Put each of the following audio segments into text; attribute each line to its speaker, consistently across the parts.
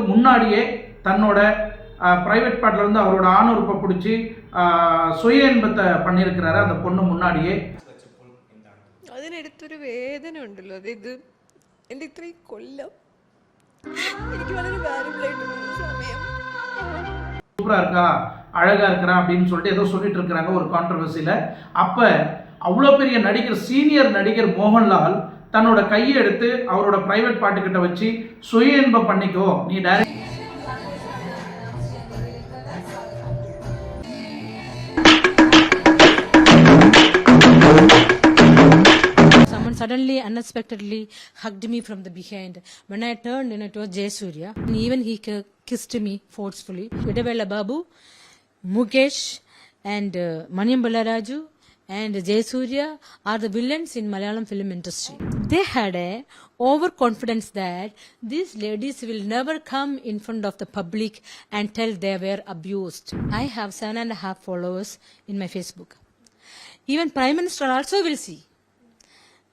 Speaker 1: வருஷத்துக்கு முன்னாடியே தன்னோட ப்ரைவேட் பார்ட்டில் வந்து அவரோட ஆணுறுப்பை பிடிச்சி சுய இன்பத்தை பண்ணியிருக்கிறாரு அந்த பொண்ணு முன்னாடியே
Speaker 2: അതിനടുത്തൊരു വേദന ഉണ്ടല്ലോ അത് ഇത് എൻ്റെ ഇത്രയും കൊല്ലം എനിക്ക് വളരെ വാല്യുബിൾ ആയിട്ട് തോന്നുന്ന സമയം
Speaker 1: சூப்பரா இருக்கா அழகா இருக்கிறா அப்படின்னு சொல்லிட்டு ஏதோ சொல்லிட்டு இருக்கிறாங்க ஒரு கான்ட்ரவர்சியில் அப்போ அவ்வளோ பெரிய நடிகர் சீனியர் நடிகர் மோகன்லால் தன்னோட கையை எடுத்து அவரோட பிரைவேட் பாட்டுக்கிட்ட வச்சு சுய இன்பம் பண்ணிக்கோ நீ direct
Speaker 3: Someone suddenly, unexpectedly hugged me from the behind. When I turned, you know, it was Jayasuriya. And even he ki- kissed me forcefully. Vidavela Babu, Mukesh, and uh, Maniam Balaraju and Jayasuriya are the villains in Malayalam film industry. They had a overconfidence that these ladies will never come in front of the public and tell they were abused. I have seven and a half followers in my Facebook. Even Prime Minister also will see.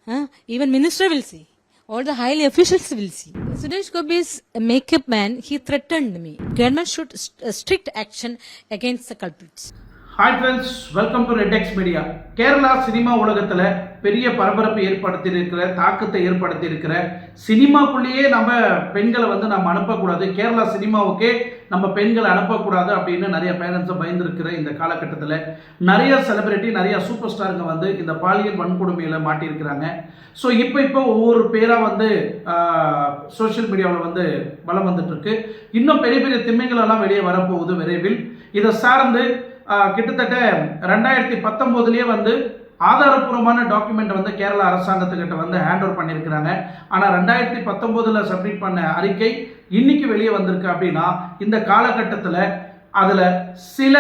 Speaker 3: Huh? Even minister will see. All the highly officials will see. Suresh Gopi is a makeup man. He threatened me. Government should st- strict action against the culprits.
Speaker 1: Hi friends welcome to red X media Kerala cinema உலகத்தில் பெரிய பரபரப்பு ஏற்படுத்தி இருக்கிற தாக்கத்தை ஏற்படுத்தி இருக்கிற சினிமாக்குள்ளேயே நம்ம பெண்களை வந்து நம்ம அனுப்பக்கூடாது. கேரளா சினிமாவுக்கே நம்ம பெண்களை அனுப்பக்கூடாது அப்படின்னு நிறைய பேரண்ட்ஸை பயந்துருக்கிற இந்த காலகட்டத்தில். நிறைய செலிபிரிட்டி நிறைய சூப்பர் ஸ்டாருங்க வந்து இந்த பாலியல் வன்கொடுமையில் மாட்டியிருக்கிறாங்க. ஸோ இப்போ இப்போ ஒவ்வொரு பேராக வந்து சோஷியல் மீடியாவில் வந்து பலம் வந்துட்டு இருக்கு இன்னும் பெரிய பெரிய திண்மைகள் வெளியே வரப்போகுது விரைவில். இதை சார்ந்து கிட்டத்தட்ட ரெண்டாயிரத்தி பத்தொம்போதுலேயே வந்து ஆதாரப்பூர்வமான டாக்குமெண்ட் வந்து கேரள அரசாங்கத்துக்கிட்ட வந்து ஹேண்ட் ஓவர் பண்ணியிருக்கிறாங்க. ஆனால் ரெண்டாயிரத்தி பத்தொம்போதில் சப்மிட் பண்ண அறிக்கை இன்னைக்கு வெளியே வந்திருக்கு அப்படின்னா இந்த காலகட்டத்தில் அதில் சில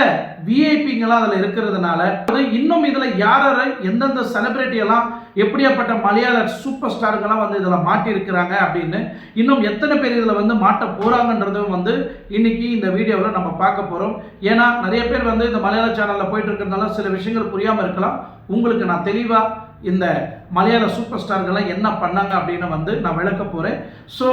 Speaker 1: விஐபிங்களாம் அதில் இருக்கிறதுனால அது இன்னும் இதில் யார் யார் எந்தெந்த செலிபிரிட்டி எல்லாம் எப்படியாப்பட்ட மலையாள சூப்பர் ஸ்டாருங்கெல்லாம் வந்து இதில் மாட்டியிருக்கிறாங்க அப்படின்னு இன்னும் எத்தனை பேர் இதில் வந்து மாட்ட போகிறாங்கன்றதும் வந்து இன்னைக்கு இந்த வீடியோவில் நம்ம பார்க்க போகிறோம் ஏன்னா நிறைய பேர் வந்து இந்த மலையாள சேனலில் போயிட்டு இருக்கிறதுனால சில விஷயங்கள் புரியாமல் இருக்கலாம். உங்களுக்கு நான் தெளிவாக இந்த மலையாள சூப்பர் ஸ்டார்கள்லாம் என்ன பண்ணாங்க அப்படின்னு வந்து நான் விளக்க போகிறேன் ஸோ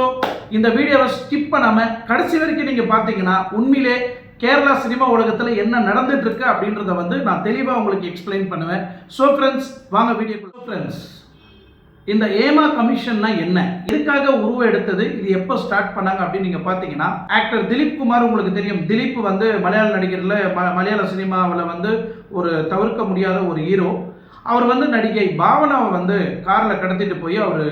Speaker 1: இந்த வீடியோவை ஸ்கிப் பண்ணாமல் கடைசி வரைக்கும் நீங்கள் பார்த்தீங்கன்னா உண்மையிலே கேரளா சினிமா உலகத்தில் என்ன நடந்துட்டு இருக்கு அப்படின்றத வந்து நான் தெளிவாக உங்களுக்கு எக்ஸ்பிளைன் பண்ணுவேன். ஸோ ஃப்ரெண்ட்ஸ் வாங்க வீடியோ ஃப்ரெண்ட்ஸ் இந்த ஏமா கமிஷன்னா என்ன? எதுக்காக உருவம் எடுத்தது? இது எப்போ ஸ்டார்ட் பண்ணாங்க அப்படின்னு நீங்க பாத்தீங்கன்னா ஆக்டர் திலீப் குமார் உங்களுக்கு தெரியும். திலீப் வந்து மலையாள நடிகர்ல ம- மலையாள சினிமாவில் வந்து ஒரு தவிர்க்க முடியாத ஒரு ஹீரோ அவர் வந்து நடிகை பாவனாவை வந்து காரில் கடத்திட்டு போய் அவர்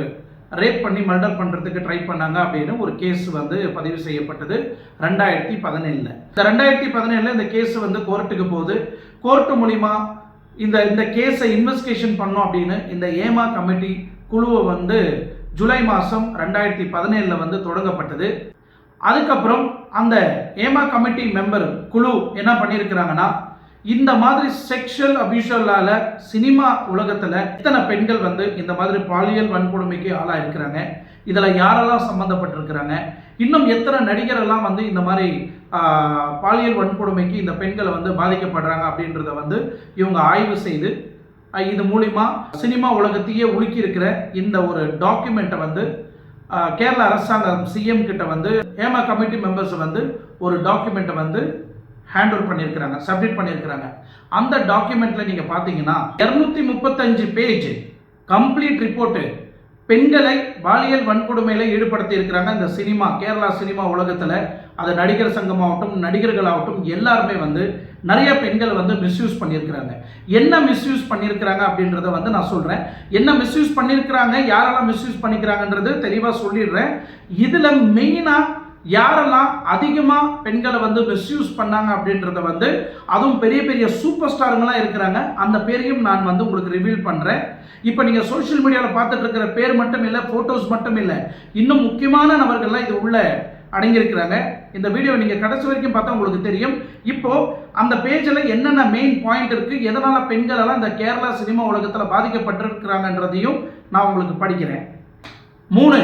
Speaker 1: ரேப் பண்ணி மர்டர் பண்ணுறதுக்கு ட்ரை பண்ணாங்க அப்படின்னு ஒரு கேஸ் வந்து பதிவு செய்யப்பட்டது ரெண்டாயிரத்தி பதினேழில். இந்த ரெண்டாயிரத்தி பதினேழில் இந்த கேஸ் வந்து கோர்ட்டுக்கு போகுது. கோர்ட்டு மூலிமா இந்த இந்த கேஸை இன்வெஸ்டிகேஷன் பண்ணோம் அப்படின்னு இந்த ஏமா கமிட்டி குழுவை வந்து ஜூலை மாதம் ரெண்டாயிரத்தி பதினேழில் வந்து தொடங்கப்பட்டது. அதுக்கப்புறம் அந்த ஏமா கமிட்டி மெம்பர் குழு என்ன பண்ணியிருக்கிறாங்கன்னா இந்த மாதிரி செக்ஷுவல் அபியூஷலால சினிமா உலகத்தில் எத்தனை பெண்கள் வந்து இந்த மாதிரி பாலியல் வன்கொடுமைக்கு ஆளாக இருக்கிறாங்க இதில் யாரெல்லாம் சம்மந்தப்பட்டிருக்கிறாங்க இன்னும் எத்தனை நடிகரெல்லாம் வந்து இந்த மாதிரி பாலியல் வன்கொடுமைக்கு இந்த பெண்களை வந்து பாதிக்கப்படுறாங்க அப்படின்றத வந்து இவங்க ஆய்வு செய்து இது மூலிமா சினிமா உலகத்தையே உலுக்கி இருக்கிற இந்த ஒரு டாக்குமெண்ட்டை வந்து கேரள அரசாங்கம் சிஎம் கிட்ட வந்து ஏமா கமிட்டி மெம்பர்ஸ் வந்து ஒரு டாக்குமெண்ட்டை வந்து ஹேண்ட் ஓவர் பண்ணியிருக்கிறாங்க சப்மிட் பண்ணியிருக்கிறாங்க. அந்த டாக்குமெண்ட்டில் நீங்கள் பார்த்தீங்கன்னா இரநூத்தி முப்பத்தஞ்சு பேஜ் கம்ப்ளீட் ரிப்போர்ட்டு பெண்களை பாலியல் வன்கொடுமையில ஈடுபடுத்தி இருக்கிறாங்க. இந்த சினிமா கேரளா சினிமா உலகத்தில் அது நடிகர் சங்கமாகட்டும் நடிகர்களாகட்டும் எல்லாருமே வந்து நிறைய பெண்கள் வந்து மிஸ்யூஸ் பண்ணியிருக்கிறாங்க. என்ன மிஸ்யூஸ் பண்ணியிருக்கிறாங்க அப்படின்றத வந்து நான் சொல்கிறேன் என்ன மிஸ்யூஸ் பண்ணியிருக்கிறாங்க யாரெல்லாம் மிஸ்யூஸ் பண்ணிக்கிறாங்கன்றது தெளிவாக சொல்லிடுறேன். இதில் மெயினாக யாரெல்லாம் அதிகமாக பெண்களை வந்து மிஸ்யூஸ் பண்ணாங்க அப்படின்றத வந்து அதுவும் பெரிய பெரிய சூப்பர் ஸ்டாருங்களாம் இருக்கிறாங்க. அந்த பேரையும் நான் வந்து உங்களுக்கு ரிவீல் பண்ணுறேன் இப்போ நீங்கள் சோஷியல் மீடியாவில் பார்த்துட்டு இருக்கிற பேர் மட்டும் இல்லை ஃபோட்டோஸ் மட்டும் இல்லை இன்னும் முக்கியமான நபர்கள்லாம் இது உள்ள அடங்கியிருக்கிறாங்க. இந்த வீடியோ நீங்கள் கடைசி வரைக்கும் பார்த்தா உங்களுக்கு தெரியும். இப்போ அந்த பேஜில் என்னென்ன மெயின் பாயிண்ட் இருக்கு எதனால பெண்களெல்லாம் இந்த கேரளா சினிமா உலகத்தில் பாதிக்கப்பட்டிருக்கிறாங்கன்றதையும் நான் உங்களுக்கு படிக்கிறேன். மூணு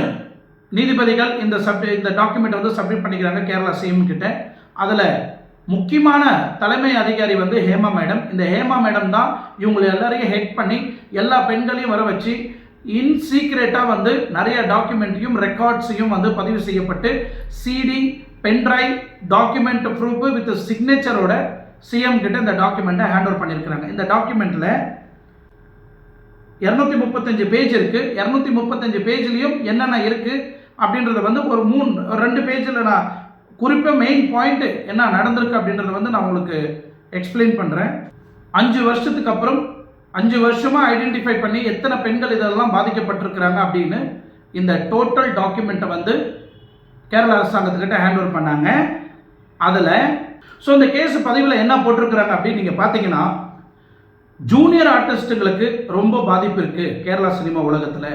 Speaker 1: நீதிபதிகள் இந்த சப் இந்த டாக்குமெண்ட் வந்து சப்மிட் பண்ணிக்கிறாங்க கேரளா சிஎம் கிட்ட. அதில் முக்கியமான தலைமை அதிகாரி வந்து ஹேமா மேடம். இந்த ஹேமா மேடம் தான் இவங்களை எல்லாரையும் ஹெட் பண்ணி எல்லா பெண்களையும் வர வச்சு இன் சீக்ரெட்டாக வந்து நிறைய டாக்குமெண்ட்டையும் ரெக்கார்ட்ஸையும் வந்து பதிவு செய்யப்பட்டு CD pendrive document proof with சிக்னேச்சரோட CM கிட்ட இந்த டாக்குமெண்ட்டை ஹேண்ட் ஓவர் பண்ணியிருக்கிறாங்க இந்த டாக்குமெண்ட்டில் இரநூத்தி முப்பத்தஞ்சு பேஜ் இருக்குது இரநூத்தி முப்பத்தஞ்சு பேஜ்லேயும் என்னென்ன இருக்குது அப்படின்றத வந்து ஒரு மூணு ரெண்டு பேஜில் நான் குறிப்பாக மெயின் பாயிண்ட்டு என்ன நடந்திருக்கு அப்படின்றத வந்து நான் உங்களுக்கு எக்ஸ்பிளைன் பண்ணுறேன் அஞ்சு வருஷத்துக்கு அப்புறம் அஞ்சு வருஷமாக ஐடென்டிஃபை பண்ணி எத்தனை பெண்கள் இதெல்லாம் பாதிக்கப்பட்டிருக்கிறாங்க அப்படின்னு இந்த டோட்டல் டாக்குமெண்ட்டை வந்து கேரள அரசாங்கத்துக்கிட்ட ஹேண்ட் ஓவர் பண்ணாங்க. அதில் ஸோ இந்த கேஸ் பதிவில் என்ன போட்டிருக்கிறாங்க அப்படின்னு நீங்கள் பார்த்தீங்கன்னா ஜூனியர் ஆர்டிஸ்ட்டுங்களுக்கு ரொம்ப பாதிப்பு இருக்குது கேரளா சினிமா உலகத்தில்.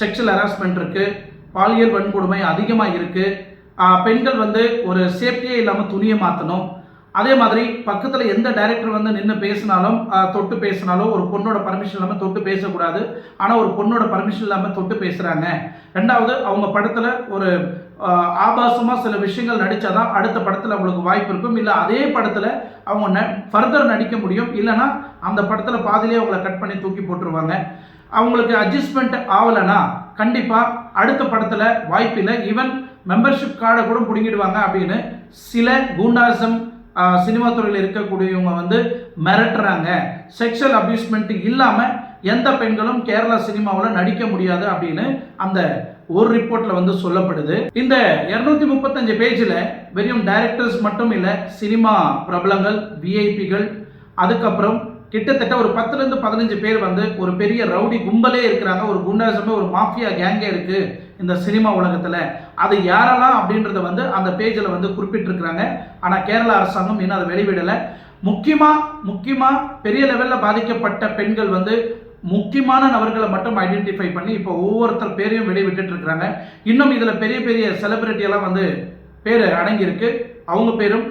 Speaker 1: செக்ஷுவல் ஹராஸ்மெண்ட் இருக்குது பாலியல் வன்கொடுமை அதிகமாக இருக்குது பெண்கள் வந்து ஒரு சேஃப்டியே இல்லாமல் துணியை மாற்றணும் அதே மாதிரி பக்கத்தில் எந்த டைரக்டர் வந்து நின்று பேசினாலும் தொட்டு பேசினாலும் ஒரு பொண்ணோட பர்மிஷன் இல்லாமல் தொட்டு பேசக்கூடாது. ஆனால் ஒரு பொண்ணோட பர்மிஷன் இல்லாமல் தொட்டு பேசுகிறாங்க ரெண்டாவது அவங்க படத்தில் ஒரு ஆபாசமாக சில விஷயங்கள் நடித்தாதான் அடுத்த படத்தில் அவங்களுக்கு வாய்ப்பு இருக்கும். இல்லை அதே படத்தில் அவங்க ந ஃபர்தர் நடிக்க முடியும். இல்லைன்னா அந்த படத்தில் பாதிலே அவங்கள கட் பண்ணி தூக்கி போட்டுருவாங்க. அவங்களுக்கு அட்ஜஸ்ட்மெண்ட் ஆகலைன்னா கண்டிப்பாக அடுத்த படத்தில் வாய்ப்பில்லை. ஈவன் மெம்பர்ஷிப் கார்டை கூட பிடுங்கிடுவாங்க அப்படின்னு சில கூண்டாசம் சினிமா துறையில் இருக்கக்கூடியவங்க வந்து மிரட்டுறாங்க. செக்ஷுவல் அப்யூஸ்மெண்ட் இல்லாமல் எந்த பெண்களும் கேரளா சினிமாவில் நடிக்க முடியாது அப்படின்னு அந்த ஒரு ரிப்போர்ட்ல வந்து சொல்லப்படுது. இந்த 235 முப்பத்தஞ்சு பேஜில் வெறும் டைரக்டர்ஸ் மட்டும் இல்லை சினிமா பிரபலங்கள் விஐபிகள் அதுக்கப்புறம் கிட்டத்தட்ட ஒரு பத்துலேருந்து பதினஞ்சு பேர் வந்து ஒரு பெரிய ரவுடி கும்பலே இருக்கிறாங்க. ஒரு குண்டாசமே ஒரு மாஃபியா கேங்கே இருக்குது இந்த சினிமா உலகத்தில். அது யாரெல்லாம் அப்படின்றத வந்து அந்த பேஜில் வந்து குறிப்பிட்டிருக்கிறாங்க. ஆனால் கேரளா அரசாங்கம் இன்னும் அதை வெளிவிடலை. முக்கியமாக முக்கியமாக பெரிய லெவலில் பாதிக்கப்பட்ட பெண்கள் வந்து முக்கியமான நபர்களை மட்டும் ஐடென்டிஃபை பண்ணி இப்போ ஒவ்வொருத்தர் பேரையும் வெளிவிட்டு இருக்கிறாங்க. இன்னும் இதில் பெரிய பெரிய செலிபிரிட்டியெல்லாம் வந்து பேர் அடங்கியிருக்கு. அவங்க பேரும்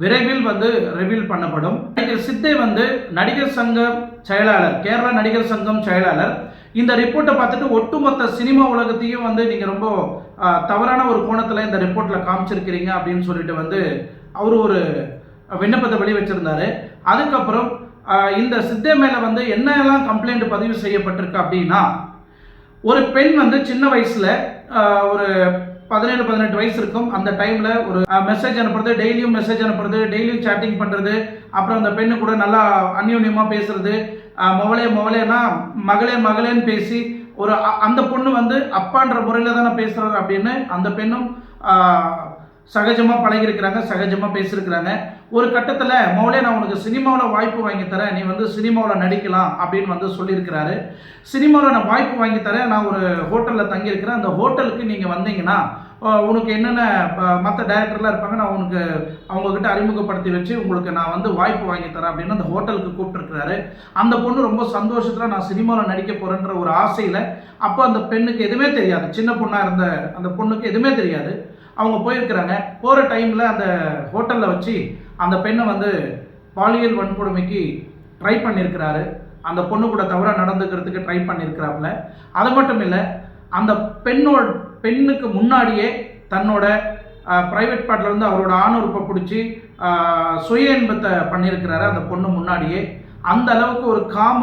Speaker 1: விரைவில் வந்து ரிவீல் பண்ணப்படும். நடிகர் சித்தை வந்து நடிகர் சங்கம் செயலாளர் கேரளா நடிகர் சங்கம் செயலாளர். இந்த ரிப்போர்ட்டை பார்த்துட்டு ஒட்டுமொத்த சினிமா உலகத்தையும் வந்து நீங்கள் ரொம்ப தவறான ஒரு கோணத்தில் இந்த ரிப்போர்ட்டில் காமிச்சிருக்கிறீங்க அப்படின்னு சொல்லிட்டு வந்து அவர் ஒரு விண்ணப்பத்தை வெளி வச்சிருந்தாரு அதுக்கப்புறம் இந்த சித்தே மேலே வந்து என்னெல்லாம் கம்ப்ளைண்ட் பதிவு செய்யப்பட்டிருக்கு அப்படின்னா ஒரு பெண் வந்து சின்ன வயசில் ஒரு பதினேழு பதினெட்டு வயசு இருக்கும். அந்த டைம்ல ஒரு மெசேஜ் அனுப்புறது டெய்லியும் மெசேஜ் அனுப்புறது டெய்லியும் சேட்டிங் பண்றது அப்புறம் அந்த பெண்ணு கூட நல்லா அந்யோன்யமா பேசுறது மொவலே மொவலேனா மகளே மகளேன்னு பேசி ஒரு அ- அந்த பொண்ணு வந்து அப்பான்ற முறையில் தானே பேசுறாரு அப்படின்னு அந்த பெண்ணும் சகஜமாக பழகிருக்கிறாங்க சகஜமாக பேசியிருக்கிறாங்க. ஒரு கட்டத்தில் மௌலே நான் உனக்கு சினிமாவில் வாய்ப்பு வாங்கி தரேன். நீ வந்து சினிமாவில் நடிக்கலாம் அப்படின்னு வந்து சொல்லியிருக்கிறாரு. சினிமாவில் நான் வாய்ப்பு வாங்கி தரேன். நான் ஒரு ஹோட்டலில் தங்கியிருக்கிறேன். அந்த ஹோட்டலுக்கு நீங்கள் வந்தீங்கன்னா உனக்கு என்னென்ன மற்ற டேரக்டர்லாம் இருப்பாங்க நான் உனக்கு அவங்கக்கிட்ட அறிமுகப்படுத்தி வச்சு உங்களுக்கு நான் வந்து வாய்ப்பு வாங்கி தரேன் அப்படின்னு அந்த ஹோட்டலுக்கு கூப்பிட்டுருக்கிறாரு. அந்த பொண்ணு ரொம்ப சந்தோஷத்தில் நான் சினிமாவில் நடிக்க போகிறேன்ற ஒரு ஆசையில் அப்போ அந்த பெண்ணுக்கு எதுவுமே தெரியாது. சின்ன பொண்ணாக இருந்த அந்த பொண்ணுக்கு எதுவுமே தெரியாது. அவங்க போயிருக்கிறாங்க. போகிற டைமில் அந்த ஹோட்டலில் வச்சு அந்த பெண்ணை வந்து பாலியல் வன்கொடுமைக்கு ட்ரை பண்ணியிருக்கிறாரு அந்த பொண்ணு கூட தவறாக நடந்துக்கிறதுக்கு ட்ரை பண்ணியிருக்கிறாப்புல அது மட்டும் இல்லை அந்த பெண்ணோட பெண்ணுக்கு முன்னாடியே தன்னோட ப்ரைவேட் பார்ட்ல இருந்து அவரோட ஆணுறுப்பை பிடிச்சி சுய இன்பத்தை பண்ணியிருக்கிறாரு அந்த பொண்ணு முன்னாடியே. அந்த அளவுக்கு ஒரு காம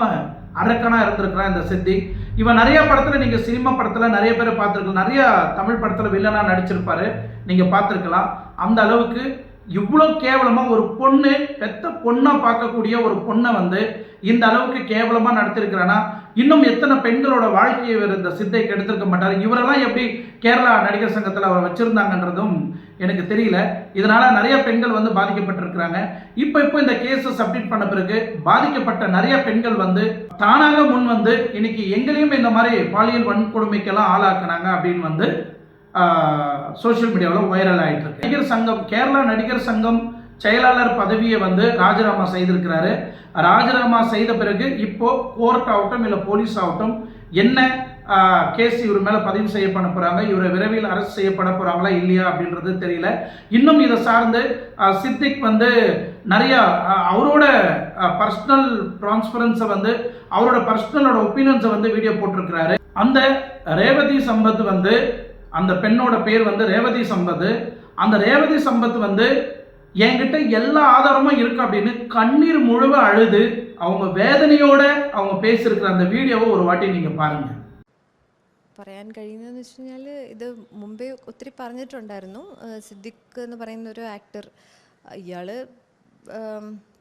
Speaker 1: அரக்கனாக இருந்திருக்கிறான் இந்த சித்தி. இவன் நிறைய படத்தில் நீங்கள் சினிமா படத்தில் நிறைய பேரை பார்த்துருக்கலாம். நிறைய தமிழ் படத்தில் வில்லனாக நடிச்சிருப்பாரு. நீங்கள் பார்த்துருக்கலாம். அந்த அளவுக்கு இவ்வளோ கேவலமாக ஒரு பொண்ணு பெத்த பொண்ணாக பார்க்கக்கூடிய ஒரு பொண்ணை வந்து இந்த அளவுக்கு கேவலமாக நடத்திருக்கிறானா? இன்னும் எத்தனை பெண்களோட வாழ்க்கையை இவர் இந்த சித்தை கெடுத்திருக்க மாட்டார்? இவரெல்லாம் எப்படி கேரளா நடிகர் சங்கத்தில் அவர் வச்சுருந்தாங்கன்றதும் எனக்கு தெரியல. இதனால் நிறைய பெண்கள் வந்து பாதிக்கப்பட்டிருக்கிறாங்க. இப்போ இப்போ இந்த கேஸை சப்மிட் பண்ண பிறகு பாதிக்கப்பட்ட நிறைய பெண்கள் வந்து தானாக முன் வந்து இன்னைக்கு எங்களையும் இந்த மாதிரி பாலியல் வன்கொடுமைக்கெல்லாம் ஆளாக்குனாங்க அப்படின்னு வந்து சோஷியல் மீடியாவில் வைரல் ஆகிட்டு இருக்கு நடிகர் சங்கம் கேரளா நடிகர் சங்கம் செயலாளர் பதவியை வந்து ராஜினாமா செய்திருக்கிறாரு. ராஜினாமா செய்த பிறகு இப்போ கோர்ட் ஆகட்டும் இல்லை போலீஸ் ஆகட்டும் என்ன கேஸ் இவர் மேலே பதிவு செய்யப்பட போகிறாங்க இவரை விரைவில் அரசு செய்யப்பட போகிறாங்களா இல்லையா அப்படின்றது தெரியல. இன்னும் இதை சார்ந்து சித்திக் வந்து நிறையா அவரோட பர்சனல் ட்ரான்ஸ்பரன்ஸை வந்து அவரோட பர்சனலோட ஒப்பீனியன்ஸை வந்து வீடியோ போட்டிருக்கிறாரு. அந்த ரேவதி சம்பத் வந்து அந்த பெண்ணோட பேர் வந்து ரேவதி சம்பத் அந்த ரேவதி சம்பத் வந்து என்கிட்ட எல்லா ஆதாரமும் இருக்கு அப்படின்னு கண்ணீர் முழுவ அழுது அவங்க வேதனையோட அவங்க பேசியிருக்கிற அந்த வீடியோவை ஒரு வாட்டி நீங்க பாருங்க
Speaker 2: പറയാൻ കഴിയുന്നതെന്ന് വെച്ച് കഴിഞ്ഞാൽ ഇത് മുമ്പേ ഒത്തിരി പറഞ്ഞിട്ടുണ്ടായിരുന്നു ആ, സിദ്ദിഖ് എന്ന് പറയുന്ന ഒരു ആക്ടർ ഇയാൾ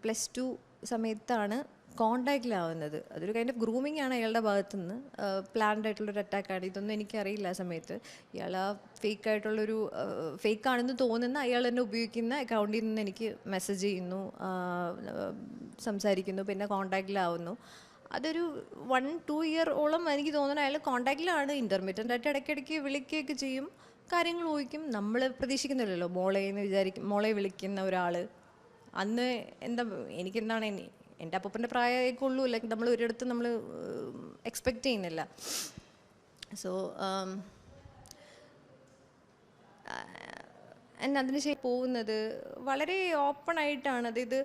Speaker 2: പ്ലസ് ടു സമയത്താണ് കോണ്ടാക്റ്റിലാവുന്നത് അതൊരു കൈൻഡ് ഓഫ് ഗ്രൂമിംഗ് ആണ് അയാളുടെ ഭാഗത്തു നിന്ന് പ്ലാൻഡ് ആയിട്ടുള്ളൊരു അറ്റാക്കാണ് ഇതൊന്നും എനിക്കറിയില്ല ആ സമയത്ത്. ഇയാൾ ആ ഫേക്ക് ആയിട്ടുള്ളൊരു ഫേക്ക് ആണെന്ന് തോന്നുന്ന അയാൾ തന്നെ ഉപയോഗിക്കുന്ന അക്കൗണ്ടിൽ നിന്ന് എനിക്ക് മെസ്സേജ് ചെയ്യുന്നു സംസാരിക്കുന്നു പിന്നെ കോണ്ടാക്റ്റിലാവുന്നു അതൊരു വൺ ടു ഇയർ ഓളം എനിക്ക് തോന്നുന്നു അയാൾ കോണ്ടാക്റ്റിലാണ് ഇന്റർമീഡിയറ്റ് ആയിട്ട് ഇടയ്ക്കിടയ്ക്ക് വിളിക്കുകയൊക്കെ ചെയ്യും. കാര്യങ്ങൾ ചോദിക്കും നമ്മൾ പ്രതീക്ഷിക്കുന്നില്ലല്ലോ. മോളെ എന്ന് വിചാരിക്കും മോളെ വിളിക്കുന്ന ഒരാൾ അന്ന് എന്താ എനിക്കെന്താണ് എനി- എന്റെ അപ്പൂപ്പന്റെ പ്രായമൊക്കെ ഉള്ളൂ ലൈക്ക് നമ്മൾ ഒരിടത്ത് നമ്മൾ എക്സ്പെക്റ്റ് ചെയ്യുന്നില്ല. സോ എന്നെ അതിന് ശേഷം പോകുന്നത് വളരെ ഓപ്പൺ ആയിട്ടാണ്. അതായത്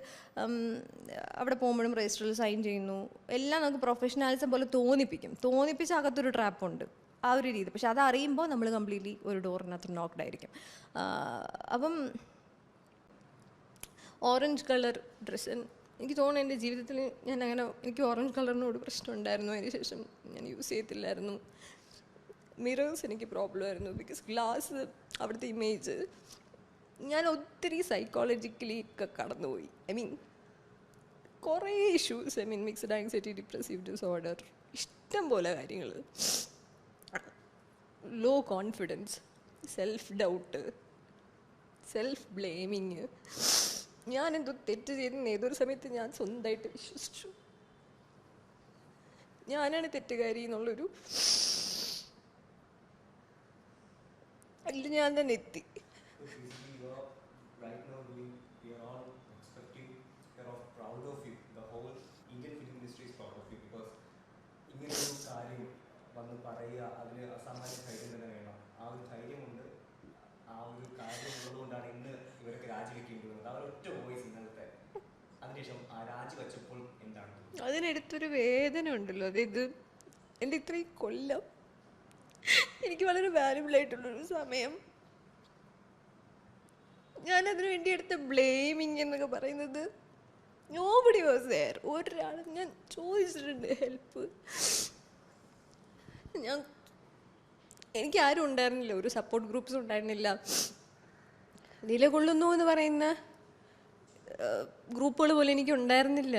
Speaker 2: അവിടെ പോകുമ്പോഴും രജിസ്റ്ററിൽ സൈൻ ചെയ്യുന്നു. എല്ലാം നമുക്ക് പ്രൊഫഷണാലിസം പോലെ തോന്നിപ്പിക്കും. തോന്നിപ്പിച്ച അകത്തൊരു ട്രാപ്പുണ്ട് ആ ഒരു രീതി. പക്ഷെ അതറിയുമ്പോൾ നമ്മൾ കംപ്ലീറ്റ്ലി ഒരു ഡോറിനകത്ത് നോക്ക്ഡ് ആയിരിക്കും. അപ്പം ഓറഞ്ച് കളർ ഡ്രസ്സ് എനിക്ക് തോന്നുന്നു എന്റെ ജീവിതത്തിൽ ഞാൻ അങ്ങനെ എനിക്ക് ഓറഞ്ച് കളറിനോട് പ്രശ്നം ഉണ്ടായിരുന്നു. അതിന് ശേഷം ഞാൻ യൂസ് ചെയ്തില്ലായിരുന്നു. മിറേഴ്സ് എനിക്ക് പ്രോബ്ലം ആയിരുന്നു ബിക്കോസ് ഗ്ലാസ് അവിടുത്തെ ഇമേജ് ഞാൻ ഒത്തിരി സൈക്കോളജിക്കലി ഒക്കെ കടന്നുപോയി. ഐ മീൻ കുറേ issues I mean mixed anxiety depressive disorder ഇഷ്ടം പോലെ കാര്യങ്ങൾ. Low confidence self doubt self blaming ഞാൻ എന്തോ തെറ്റ് ചെയ്തെന്ന് ഏതൊരു സമയത്ത് ഞാൻ സ്വന്തമായിട്ട് വിശ്വസിച്ചു. ഞാനാണ് തെറ്റുകാരി എന്നുള്ളൊരു അതിൽ ഞാൻ തന്നെ എത്തി. അതിനടുത്തൊരു വേദന ഉണ്ടല്ലോ. അതായത് എന്റെ ഇത്രയും കൊല്ലം എനിക്ക് വളരെ വാല്യുബിൾ ആയിട്ടുള്ളൊരു സമയം. ഞാൻ അതിനു വേണ്ടി എടുത്ത ബ്ലെയിമിങ് എന്നൊക്കെ പറയുന്നത് നോബഡി വാസ് ദയർ ഒരാളും ഞാൻ ചോദിച്ചിട്ടുണ്ട് ഹെൽപ്പ് ഞാൻ എനിക്ക് ആരും ഉണ്ടായിരുന്നില്ല. ഒരു സപ്പോർട്ട് ഗ്രൂപ്പ്സ് ഉണ്ടായിരുന്നില്ല. നിലകൊള്ളുന്നു എന്ന് പറയുന്ന ഗ്രൂപ്പുകൾ പോലും എനിക്ക് ഉണ്ടായിരുന്നില്ല.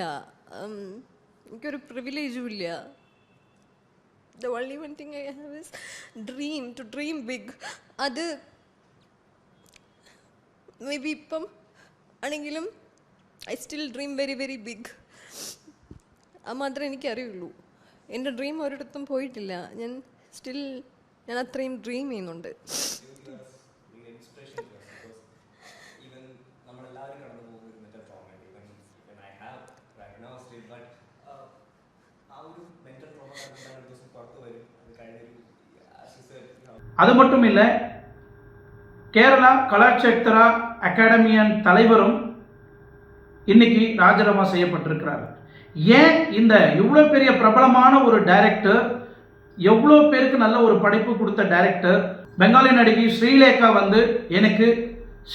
Speaker 2: എനിക്കൊരു പ്രിവിലേജും ഇല്ല. The only one thing I have is dream to dream big അത് മേ ബി ഇപ്പം ആണെങ്കിലും I still dream very very big അത് മാത്രമേ എനിക്കറിയുള്ളൂ. എന്റെ ഡ്രീം ഒരിടത്തും പോയിട്ടില്ല. ഞാൻ സ്റ്റിൽ ഞാൻ അത്രയും ഡ്രീം ചെയ്യുന്നുണ്ട്.
Speaker 1: அது மட்டும் இல்லை கேரளா கலாட்சேத்ரா அகாடமியின் தலைவரும் இன்னைக்கு ராஜினாமா செய்யப்பட்டிருக்கிறார். ஏன் இந்த இவ்வளோ பெரிய பிரபலமான ஒரு டைரக்டர் எவ்வளோ பேருக்கு நல்ல ஒரு படைப்பு கொடுத்த டைரக்டர் பெங்காலி நடிகை ஸ்ரீலேகா வந்து எனக்கு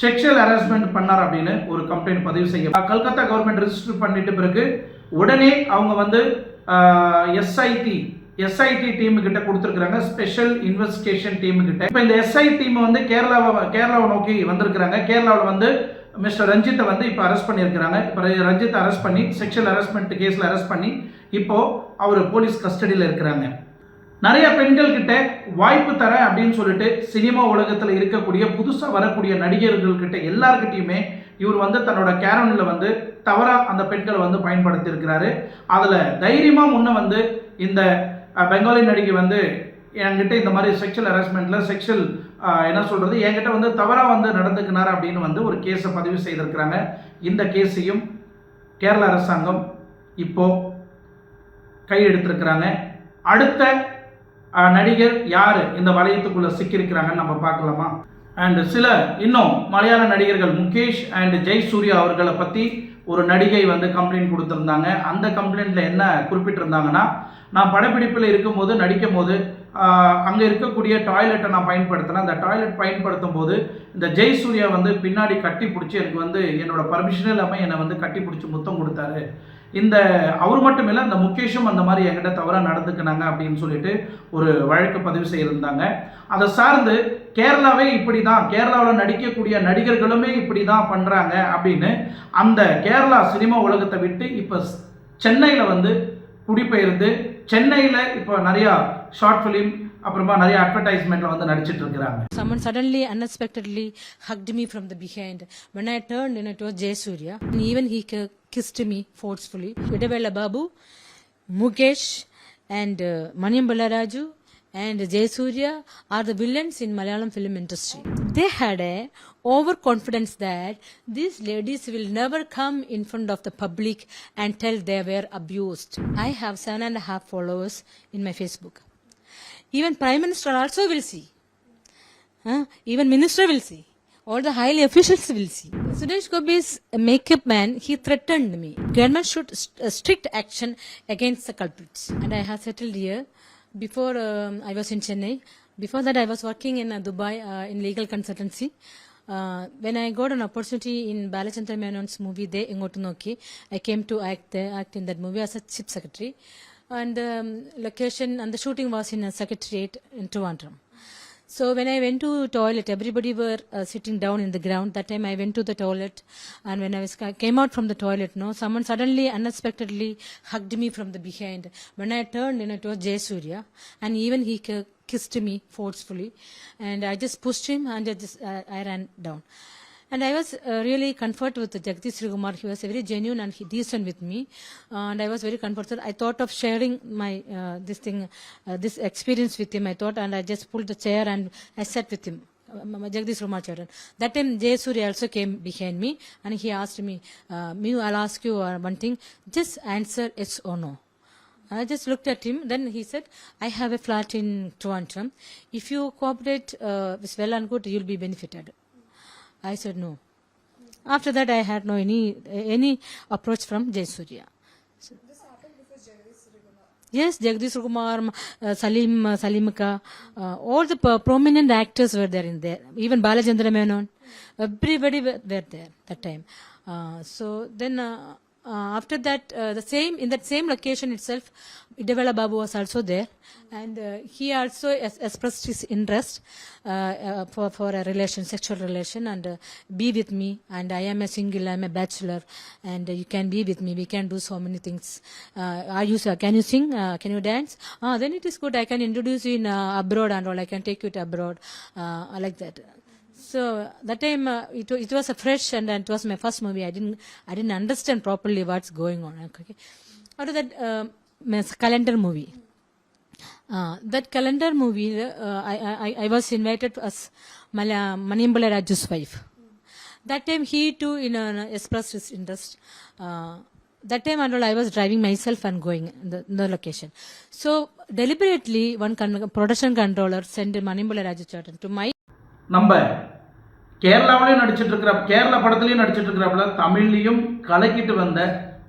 Speaker 1: செக்ஷுவல் ஹராஸ்மெண்ட் பண்ணார் அப்படின்னு ஒரு கம்ப்ளைண்ட் பதிவு செய்ய கல்கத்தா கவர்மெண்ட் ரெஜிஸ்டர் பண்ணிட்டு பிறகு உடனே அவங்க வந்து எஸ்ஐடி எஸ்ஐடி டீம் கிட்ட கொடுத்துருக்காங்க ஸ்பெஷல் இன்வெஸ்டிகேஷன் டீம் கிட்ட இப்போ இந்த எஸ்ஐ டீம் வந்து கேரளாவை கேரளாவை நோக்கி வந்திருக்கிறாங்க. கேரளாவில் வந்து மிஸ்டர் ரஞ்சித்தை வந்து இப்போ அரெஸ்ட் பண்ணியிருக்கிறாங்க. இப்போ ரஞ்சித்தை அரெஸ்ட் பண்ணி செக்ஷுவல் ஹராஸ்மெண்ட் கேஸில் அரெஸ்ட் பண்ணி இப்போது அவர் போலீஸ் கஸ்டடியில் இருக்கிறாங்க. நிறைய பெண்கள் கிட்ட வாய்ப்பு தரேன் அப்படின்னு சொல்லிட்டு சினிமா உலகத்தில் இருக்கக்கூடிய புதுசாக வரக்கூடிய நடிகர்கள் எல்லார்கிட்டையுமே இவர் வந்து தன்னோட கேரனில் வந்து தவறாக அந்த பெண்களை வந்து பயன்படுத்தியிருக்கிறாரு. அதில் தைரியமாக முன்ன வந்து இந்த பெங்காலி நடிகை வந்து என்கிட்ட இந்த மாதிரி செக்ஷுவல் ஹராஸ்மெண்ட்டில் செக்ஷுவல் என்ன சொல்கிறது என்கிட்ட வந்து தவறாக வந்து நடந்துக்கினார் அப்படின்னு வந்து ஒரு கேஸை பதிவு செய்திருக்கிறாங்க. இந்த கேஸையும் கேரள அரசாங்கம் இப்போது கையெடுத்திருக்கிறாங்க. அடுத்த நடிகர் யார்? இந்த வளையத்துக்குள்ளே சிக்கியிருக்கிறாங்கன்னு நம்ம பார்க்கலாமா? அண்ட் சில இன்னும் மலையாள நடிகர்கள் முகேஷ் அண்ட் ஜெய் சூர்யா அவர்களை பற்றி ஒரு நடிகை வந்து கம்ப்ளைண்ட் கொடுத்துருந்தாங்க. அந்த கம்ப்ளைண்ட்டில் என்ன குறிப்பிட்டிருந்தாங்கன்னா நான் படப்பிடிப்பில் இருக்கும்போது நடிக்கும் போது அங்கே இருக்கக்கூடிய டாய்லெட்டை நான் பயன்படுத்தினேன். அந்த டாய்லெட் பயன்படுத்தும் போது இந்த ஜெய் சூர்யா வந்து பின்னாடி கட்டி பிடிச்சி எனக்கு வந்து என்னோட பர்மிஷன் இல்லாமல் என்னை வந்து கட்டி பிடிச்சி முத்தம் கொடுத்தாரு. இந்த அவர் மட்டும் இல்லை அந்த முகேஷும் அந்த மாதிரி என்கிட்ட தவறாக நடந்துக்கினாங்க அப்படின்னு சொல்லிட்டு ஒரு வழக்கு பதிவு செய்திருந்தாங்க. அதை சார்ந்து கேரளாவே இப்படி தான் கேரளாவில் நடிக்கக்கூடிய நடிகர்களுமே இப்படி தான் பண்ணுறாங்க அப்படின்னு அந்த கேரளா சினிமா உலகத்தை விட்டு இப்போ சென்னையில் வந்து குடிபெயர்ந்து சென்னையில் இப்போ நிறையா ஷார்ட் ஃபிலிம் அப்புறமா நிறைய அட்வர்டைஸ்மெண்ட்டில் வந்து நடிச்சிட்டு இருக்கிறாங்க
Speaker 3: Someone suddenly, unexpectedly hugged me from the behind. When I turned, you know, it was Jay Surya. And even he ki- kissed me forcefully. Vidavela Babu, Mukesh, and uh, Maniam Balaraju and Jay Surya are the villains in Malayalam film industry. They had a overconfidence that these ladies will never come in front of the public and tell they were abused. I have seven and a half followers in my Facebook. Even Prime Minister also will see. Huh? Even minister will see. All the highly officials will see. Is a makeup man. He threatened me. Government should st- uh, strict action against the culprits. And I have settled here. Before um, I was in Chennai. Before that I was working in uh, Dubai uh, in legal consultancy. Uh, when I got an opportunity in Balachandra Menon's movie, they Ingotu Noki, I came to act there, act in that movie as a chief secretary. And um, location and the shooting was in a secretariat in Trivandrum. So when I went to toilet, everybody were uh, sitting down in the ground. That time I went to the toilet, and when I was came out from the toilet, no, someone suddenly, unexpectedly hugged me from the behind. When I turned, you know, it was Jay Surya, and even he kissed me forcefully, and I just pushed him, and I just uh, I ran down. And I was uh, really comforted with Jagdish Srikumar. He was very genuine and he decent with me, uh, and I was very comforted. I thought of sharing my uh, this thing, uh, this experience with him. I thought, and I just pulled the chair and I sat with him. uh, Jagdish Kumar Charan. That time Jay Surya also came behind me and he asked me, uh, I'll ask you uh, one thing. Just answer yes or no. I just looked at him. Then he said, I have a flat in Toronto. If you cooperate uh, with well and good, you'll be benefited. I said no. After that, I had no any any approach from Jay Surya. Yes, Jagdish Kumar, uh, Salim, uh, Salimka, uh, all the prominent actors were there in there. Even Balachandra Menon, everybody were, were there that time. Uh, so then uh, uh, after that, uh, the same in that same location itself, Idavela Babu was also there, and uh, he also es- expressed his interest uh, uh, for for a relation, sexual relation, and uh, be with me. And I am a single, I am a bachelor, and uh, you can be with me. We can do so many things. Uh, are you? sir? Can you sing? Uh, can you dance? Ah, then it is good. I can introduce you in uh, abroad and all. I can take you to abroad. Uh, like that. So that time uh, it, it was a fresh and, and, it was my first movie. I didn't I didn't understand properly what's going on. Okay. After that, um, uh, my calendar movie. Uh, that calendar movie, uh, I, I, I was invited as Mala, Manimbala Raju's wife. That time he too in know, expressed his interest. Uh, that time and all I was driving myself and going the, the location. So deliberately one con production controller sent Manimbala Raju to my.
Speaker 1: Number கேரளாவிலையும் நடிச்சிட்டு இருக்கிற கேரளா படத்துலையும் நடிச்சிட்டு இருக்கிறப்பல தமிழ்லையும் கலக்கிட்டு வந்த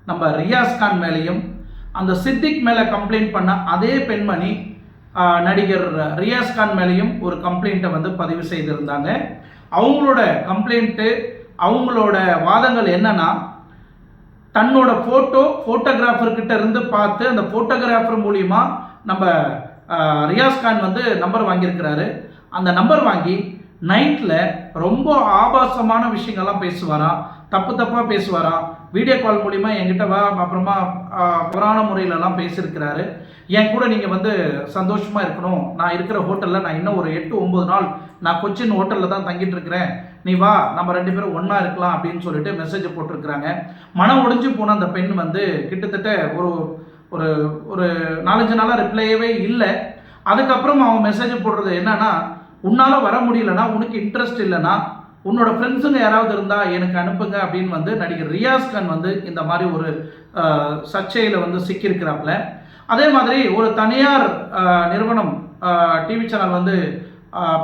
Speaker 1: நம்ம ரியாஸ் கான் மேலேயும் அந்த சித்திக் மேலே கம்ப்ளைண்ட் பண்ண அதே பெண்மணி நடிகர் ரியாஸ் கான் மேலேயும் ஒரு கம்ப்ளைண்ட்டை வந்து பதிவு செய்திருந்தாங்க. அவங்களோட கம்ப்ளைண்ட்டு அவங்களோட வாதங்கள் என்னன்னா தன்னோட ஃபோட்டோ ஃபோட்டோகிராஃபர்கிட்ட இருந்து பார்த்து அந்த ஃபோட்டோகிராஃபர் மூலியமாக நம்ம ரியாஸ்கான் ரியாஸ் கான் வந்து நம்பர் வாங்கியிருக்கிறாரு. அந்த நம்பர் வாங்கி நைட்டில் ரொம்ப ஆபாசமான விஷயங்கள்லாம் பேசுவாரா? தப்பு தப்பாக பேசுவாராம் வீடியோ கால் மூலிமா என்கிட்ட வா அப்புறமா புராண முறையிலலாம் பேசியிருக்கிறாரு. என் கூட நீங்கள் வந்து சந்தோஷமாக இருக்கணும். நான் இருக்கிற ஹோட்டலில் நான் இன்னும் ஒரு எட்டு ஒம்பது நாள் நான் கொச்சின் ஹோட்டலில் தான் தங்கிட்டு இருக்கிறேன் நீ வா நம்ம ரெண்டு பேரும் ஒன்றா இருக்கலாம் அப்படின்னு சொல்லிட்டு மெசேஜ் போட்டிருக்கிறாங்க. மனம் ஒடிஞ்சு போன அந்த பெண் வந்து கிட்டத்தட்ட ஒரு ஒரு ஒரு நாலஞ்சு நாளாக ரிப்ளையவே இல்லை. அதுக்கப்புறம் அவன் மெசேஜ் போடுறது என்னன்னா உன்னால் வர முடியலன்னா உனக்கு இன்ட்ரெஸ்ட் இல்லைன்னா உன்னோட ஃப்ரெண்ட்ஸுங்க யாராவது இருந்தால் எனக்கு அனுப்புங்க அப்படின்னு வந்து நடிகர் ரியாஸ் கான் வந்து இந்த மாதிரி ஒரு சர்ச்சையில் வந்து சிக்கியிருக்கிறாப்புல. அதே மாதிரி ஒரு தனியார் நிறுவனம் டிவி சேனல் வந்து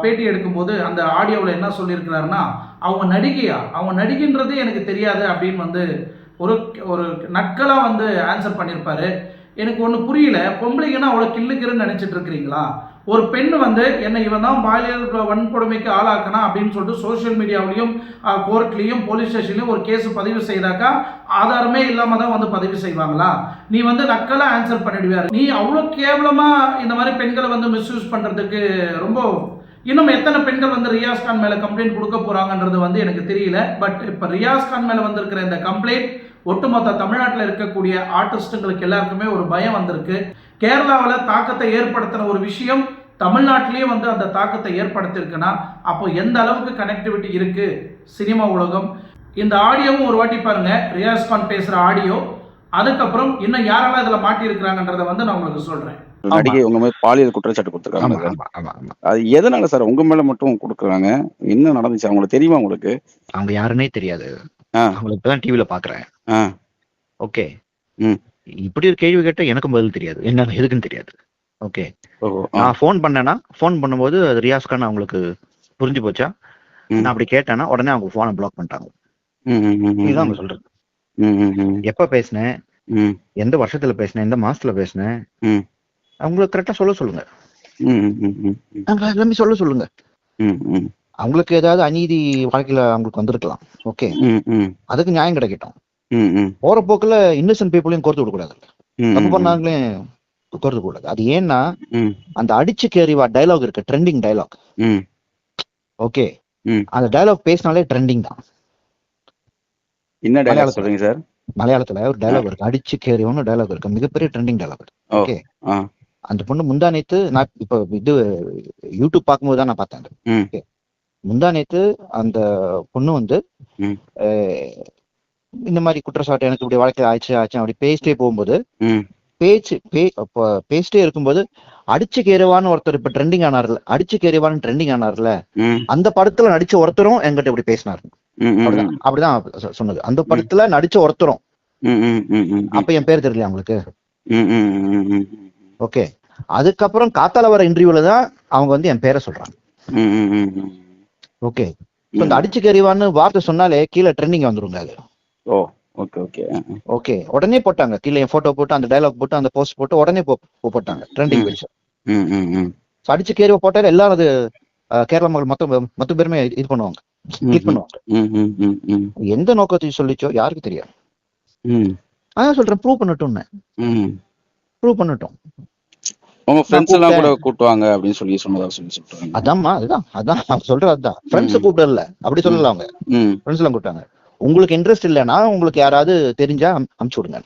Speaker 1: பேட்டி எடுக்கும்போது அந்த ஆடியோவில் என்ன சொல்லியிருக்கிறாருன்னா அவங்க நடிகையா? அவங்க நடிகின்றது எனக்கு தெரியாது அப்படின்னு வந்து ஒரு ஒரு நக்கலாக வந்து ஆன்சர் பண்ணியிருப்பாரு. எனக்கு ஒன்று புரியல. பொம்பளைங்கன்னா அவ்வளோ கில்லுக்குன்னு நினச்சிட்டு இருக்கிறீங்களா? ஒரு பெண் வந்து என்னை இவன் தான் பாலியல் வன்கொடுமைக்கு ஆளாக்கணும் அப்படின்னு சொல்லிட்டு சோஷியல் மீடியாவிலையும் கோர்ட்லேயும் போலீஸ் ஸ்டேஷன்லையும் ஒரு கேஸ் பதிவு செய்தாக்கா ஆதாரமே இல்லாமல் தான் வந்து பதிவு செய்வாங்களா? நீ வந்து நக்கலாக ஆன்சர் பண்ணிடுவார். நீ அவ்வளோ கேவலமாக இந்த மாதிரி பெண்களை வந்து மிஸ்யூஸ் பண்ணுறதுக்கு ரொம்ப இன்னும் எத்தனை பெண்கள் வந்து ரியாஸ் கான் மேலே கம்ப்ளைண்ட் கொடுக்க போகிறாங்கன்றது வந்து எனக்கு தெரியல. பட் இப்போ ரியாஸ் கான் மேலே வந்திருக்கிற இந்த கம்ப்ளைண்ட் ஒட்டுமொத்த தமிழ்நாட்டில் இருக்கக்கூடிய ஆர்டிஸ்ட்டுங்களுக்கு எல்லாருக்குமே ஒரு பயம் வந்திருக்கு. கேரளாவில் தாக்கத்தை ஏற்படுத்தின ஒரு விஷயம் தமிழ்நாட்டிலேயே வந்து அந்த தாக்கத்தை ஏற்படுத்தியிருக்குன்னா அப்போ எந்த அளவுக்கு கனெக்டிவிட்டி இருக்கு சினிமா உலகம்? இந்த ஆடியோவும் ஒரு வாட்டி பாருங்க ரியாஸ் கான் பேசுகிற ஆடியோ. அதுக்கப்புறம் இன்னும் யாரெல்லாம் இதில் மாட்டியிருக்கிறாங்கன்றதை வந்து நான் உங்களுக்கு சொல்கிறேன்
Speaker 4: நடிகை உங்க மேல பாலியல் குற்றச்சாட்டு கொடுத்துருக்காங்க. அது எதனால சார்? உங்க மேல மட்டும் கொடுக்குறாங்க. என்ன நடந்துச்சு? அவங்களுக்கு தெரியுமா உங்களுக்கு?
Speaker 5: அவங்க யாருன்னே தெரியாது.
Speaker 4: ஆ.
Speaker 5: அவங்களை இப்பதான் டிவில பாக்குறேன். ஓகே. இப்படி ஒரு கேள்வி கேட்டா எனக்கும் பதில் தெரியாது. என்ன எதுக்குன்னு தெரியாது. ஓகே. நான் ஃபோன் பண்ணேன்னா ஃபோன் பண்ணும்போது அது ரியாஸ் கான் அவங்களுக்கு புரிஞ்சு போச்சா. நான் அப்படி கேட்டேன்னா உடனே அவங்க போனை பிளாக் பண்ணிட்டாங்க. இதுதான் அவங்க சொல்றது. எப்ப பேசினேன்? எந்த வருஷத்துல பேசினேன்? எந்த மாசத்துல பேசினேன். அவங்களுக்கு கரெக்டா சொல்ல சொல்லுங்க. எல்லாமே சொல்ல சொல்லுங்க. அவங்களுக்கு ஏதாவது அநீதி வாழ்க்கையில அவங்களுக்கு வந்திருக்கலாம். ஓகே அதுக்கு நியாயம் கிடைக்கட்டும். போற போக்குல இன்னசென்ட் பீப்புளையும் கோர்த்து விடக்கூடாது. தப்பு பண்ணாங்களே கோர்த்து கூடாது அது ஏன்னா அந்த அடிச்சு கேறிவா டைலாக் இருக்கு ட்ரெண்டிங் டைலாக் ஓகே. அந்த டைலாக் பேசினாலே ட்ரெண்டிங் தான்.
Speaker 4: என்ன டைலாக். சொல்றீங்க சார்?
Speaker 5: மலையாளத்துல ஒரு டைலாக் இருக்கு. அடிச்சு கேறியோன்னு டைலாக் இருக்கு. மிகப்பெரிய ட்ரெண்டிங் டைலாக்
Speaker 4: ஓ,
Speaker 5: ஓகே. அந்த பொண்ணு முந்தா நேத்து நான் இப்ப இது யூடியூப் பார்க்கும்போது தான் நான் பார்த்தேன். Okay. முந்தா நேத்து அந்த பொண்ணு வந்து இந்த மாதிரி குற்றச்சாட்டு எனக்கு இப்படி வாழ்க்கையில ஆச்சு ஆச்சு அப்படி பேசிட்டே போகும்போது பேச்சு பே பேசிட்டே இருக்கும்போது அடிச்சு கேருவான்னு ஒருத்தர் இப்ப ட்ரெண்டிங் ஆனார்ல அடிச்சு கேருவான்னு ட்ரெண்டிங் ஆனார்ல அந்த படத்துல நடிச்ச ஒருத்தரும் என்கிட்ட இப்படி பேசினார். அப்படிதான் சொன்னது. அந்த படத்துல நடிச்ச ஒருத்தரும். அப்ப என் பேர் தெரியல
Speaker 4: ம்,
Speaker 5: ஓகே. அதுக்கப்புறம் காத்தால வர இன்டர்வியூல தான் அவங்க வந்து என் பேரை சொல்றாங்க. ஓகே. இந்த அடிச்சு கறிவான்னு வார்த்தை சொன்னாலே கீழே ட்ரெண்டிங் வந்துருங்க அது.
Speaker 4: ஓ. ஓகே ஓகே
Speaker 5: ஓகே உடனே போட்டாங்க. கீழே என் போட்டோ போட்டு அந்த டைலாக் போட்டு அந்த போஸ்ட் போட்டு உடனே போ- போட்டாங்க. ட்ரெண்டிங். போயிடுச்சு. அடிச்சு கேரிவா போட்டாலே எல்லாரும் அது கேரளா மக்கள் மொத்த மொத்த பேருமே இது பண்ணுவாங்க. கிளிக் பண்ணுவாங்க. எந்த நோக்கத்தை சொல்லிச்சோ யாருக்கு தெரியாது. அதான் சொல்றேன். ப்ரூவ் பண்ணட்டும்னு. ப்ரூவ் பண்ணட்டும்.
Speaker 4: உங்க ஃப்ரெண்ட்ஸ் எல்லாம் கூட. கூட்டுவாங்க அப்படின்னு சொல்லி சொன்னதா சொல்லி சொல்றாங்க
Speaker 5: அதாம்மா அதுதான் அதான் சொல்றது அதுதான். ஃப்ரெண்ட்ஸ். கூப்பிடல. அப்படி சொல்லல அவங்க. ஃப்ரெண்ட்ஸ் எல்லாம் கூப்பிட்டாங்க. உங்களுக்கு இன்ட்ரெஸ்ட் இல்லைன்னா உங்களுக்கு யாராவது தெரிஞ்சா அம்- அமுச்சு விடுங்க.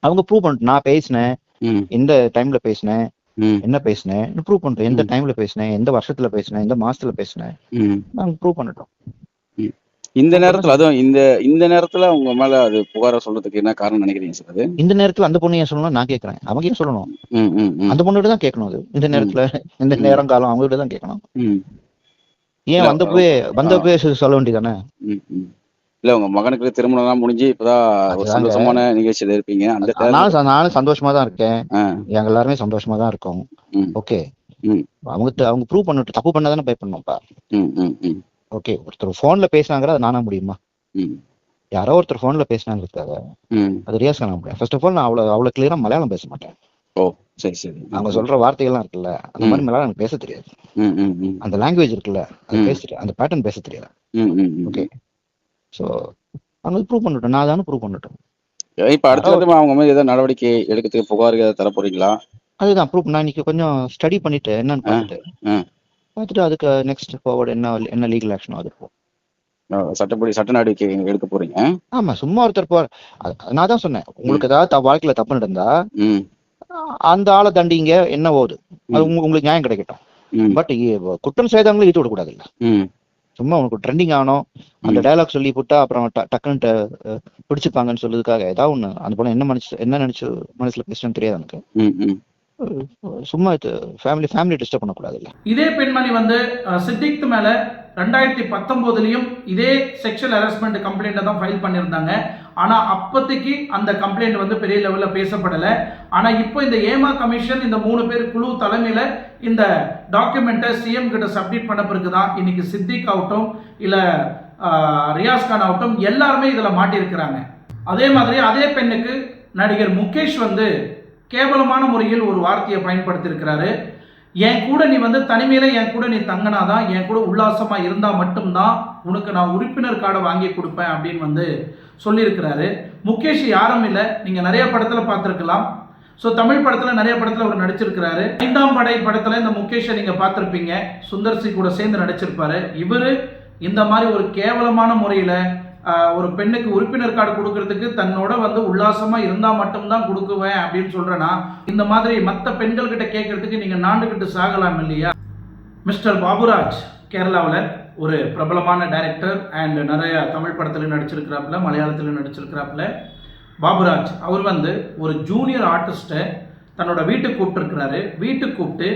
Speaker 5: அவங்க ப்ரூவ் பண்ணிட்டு நான் பேசினேன். எந்த டைம்ல பேசினேன். என்ன பேசினேன்? ப்ரூவ் பண்ணிட்டோம் எந்த. டைம்ல பேசினேன்? எந்த வருஷத்துல பேசினேன்? எந்த மாசத்துல பேசினேன். நாங்க ப்ரூவ் பண்ணிட்டோம்.
Speaker 4: இந்த நேரத்துல அதுவும் இந்த இந்த நேரத்துல உங்க மேல அது புகார சொல்றதுக்கு என்ன காரணம் நினைக்கிறீங்க சார் அது?
Speaker 5: இந்த நேரத்துல அந்த பொண்ணு ஏன் சொல்லணும் நான் கேட்கறேன் அவங்க ஏன் சொல்லணும்? அந்த பொண்ணுகிட்ட தான் கேட்கணும் அது. இந்த நேரத்துல இந்த. நேரம் காலம் அவங்க கிட்ட தான் கேட்கணும் ஏன்
Speaker 4: இல்ல,
Speaker 5: வந்தப்பவே வந்தப்பவே சொ- சொல்ல வேண்டியதானே.
Speaker 4: இல்ல உங்க மகனுக்கு திருமணம் எல்லாம் முடிஞ்சு இப்பதான் ஒரு. சந்தோஷமான நிகழ்ச்சியில இருப்பீங்க. அந்த
Speaker 5: நானும் நானும் சந்தோஷமா தான் இருக்கேன். எங்க எல்லாருமே சந்தோஷமா தான் இருக்கோம். ஓகே. அவங்க அவங்க ப்ரூவ் பண்ணிட்டு தப்பு பண்ணதானே பே பண்ணோம்ப்பா ஓகே ஒருத்தர் போன்ல பேசினாங்கிற அது நானா முடியுமா? யாரோ ஒருத்தர் போன்ல
Speaker 4: ம்.
Speaker 5: அது ரியாஸ் பண்ண முடியும் ஃபர்ஸ்ட் ஆஃப் ஆல் நான் அவ்வளவு அவ்வளவு கிளியரா மலையாளம் பேச மாட்டேன்.
Speaker 4: ஓ. சரி சரி.
Speaker 5: அவங்க சொல்ற வார்த்தைகள்லாம் இருக்குல்ல அந்த மாதிரி மலையாளம் எனக்கு பேச தெரியாது. அந்த லாங்குவேஜ் இருக்குல்ல அது. பேச அந்த பேட்டர்ன் பேச தெரியாது. ஓகே ஸோ அவங்க ப்ரூவ் பண்ணிட்டோம். நான் தானே ப்ரூவ் பண்ணிட்டோம்.
Speaker 4: இப்ப அடுத்த கட்டமா அவங்க மாதிரி ஏதாவது நடவடிக்கை எடுக்கிறதுக்கு புகார் ஏதாவது தர போறீங்களா?
Speaker 5: அதுதான் ப்ரூவ் நான் இன்னைக்கு கொஞ்சம் ஸ்டடி பண்ணிட்டு என்னன்னு பார்த்துட்டு. பார்த்துட்டு அதுக்கு நெக்ஸ்ட் ஃபார்வர்ட் என்ன என்ன லீகல் ஆக்ஷனோ அது
Speaker 4: சட்டப்படி சட்ட நடவடிக்கை எடுக்க போறீங்க?
Speaker 5: ஆமா சும்மா ஒருத்தர் போ நான் தான் சொன்னேன். உங்களுக்கு ஏதாவது வாழ்க்கையில தப்பு நடந்தா அந்த ஆளை தண்டிங்க என்ன போகுது அது உங்க- உங்களுக்கு நியாயம் கிடைக்கட்டும். பட் குற்றம் செய்தவங்களும் ஈட்டு விடக்கூடாது இல்ல. சும்மா உனக்கு ட்ரெண்டிங் ஆகணும். அந்த
Speaker 4: ம்.
Speaker 5: டயலாக் சொல்லி போட்டா அப்புறம் டக்குன்னு பிடிச்சுப்பாங்கன்னு சொல்றதுக்காக ஏதாவது ஒண்ணு. அந்த போல என்ன மனசு என்ன நினைச்சு மனசுல பேசணும்னு தெரியாது எனக்கு சும்மா ஃபேமிலி ஃபேமிலி டிஸ்டர்ப் பண்ணக்கூடாது இல்ல.
Speaker 1: இதே பெண்மணி வந்து அஹ், சித்திக் மேல ரெண்டாயிரத்தி பத்தொன்பதுலயும் இதே செக்ஷுவல் ஹராஸ்மெண்ட் கம்ப்ளைண்ட்டை தான் ஃபைல் பண்ணியிருந்தாங்க. ஆனால் அப்போதைக்கு அந்த கம்ப்ளைண்ட் வந்து பெரிய லெவலில் பேசப்படலை. ஆனால் இப்போ இந்த ஏமா கமிஷன் இந்த மூணு பேர் குழு தலைமையில் இந்த டாக்குமெண்ட்டை சிஎம் கிட்ட சப்மிட் பண்ண பிறகு தான் இன்னைக்கு சித்திக் ஆகட்டும் இல்லை ரியாஸ்கான் ரியாஸ் கான் ஆகட்டும் எல்லாருமே இதில் மாட்டியிருக்கிறாங்க. அதே மாதிரி அதே பெண்ணுக்கு நடிகர் முகேஷ் வந்து கேவலமான முறையில் ஒரு வார்த்தையை பயன்படுத்தியிருக்கிறாரு. என் கூட நீ வந்து தனிமையில் என் கூட நீ தங்கினாதான் என் கூட உல்லாசமாக இருந்தால் மட்டும்தான் உனக்கு நான் உறுப்பினர் கார்டை வாங்கி கொடுப்பேன் அப்படின்னு வந்து சொல்லியிருக்கிறாரு. முகேஷ் யாரும் இல்லை. நீங்கள் நிறைய படத்தில் பார்த்துருக்கலாம். ஸோ தமிழ் படத்தில் நிறைய படத்தில் அவர் நடிச்சிருக்கிறாரு. ஐந்தாம் படை படத்தில் இந்த முகேஷை நீங்கள் பார்த்துருப்பீங்க. சுந்தர் சி கூட சேர்ந்து நடிச்சிருப்பாரு. இவரு இந்த மாதிரி ஒரு கேவலமான முறையில் ஒரு பெண்ணுக்கு உறுப்பினர் கார்டு கொடுக்கறதுக்கு தன்னோட வந்து உல்லாசமாக இருந்தால் மட்டும்தான் கொடுக்குவேன் அப்படின்னு சொல்கிறேன்னா இந்த மாதிரி மற்ற பெண்கள்கிட்ட கேட்கறதுக்கு நீங்கள் நாண்டுகிட்டு சாகலாம் இல்லையா? மிஸ்டர் பாபுராஜ் கேரளாவில். ஒரு பிரபலமான டைரக்டர் அண்ட் நிறைய தமிழ் படத்தில் நடிச்சிருக்கிறாப்புல மலையாளத்தில் நடிச்சிருக்கிறாப்புல பாபுராஜ். அவர் வந்து ஒரு ஜூனியர் ஆர்டிஸ்ட்டை தன்னோட வீட்டுக்கு கூப்பிட்டுருக்கிறாரு. வீட்டுக்கு கூப்பிட்டு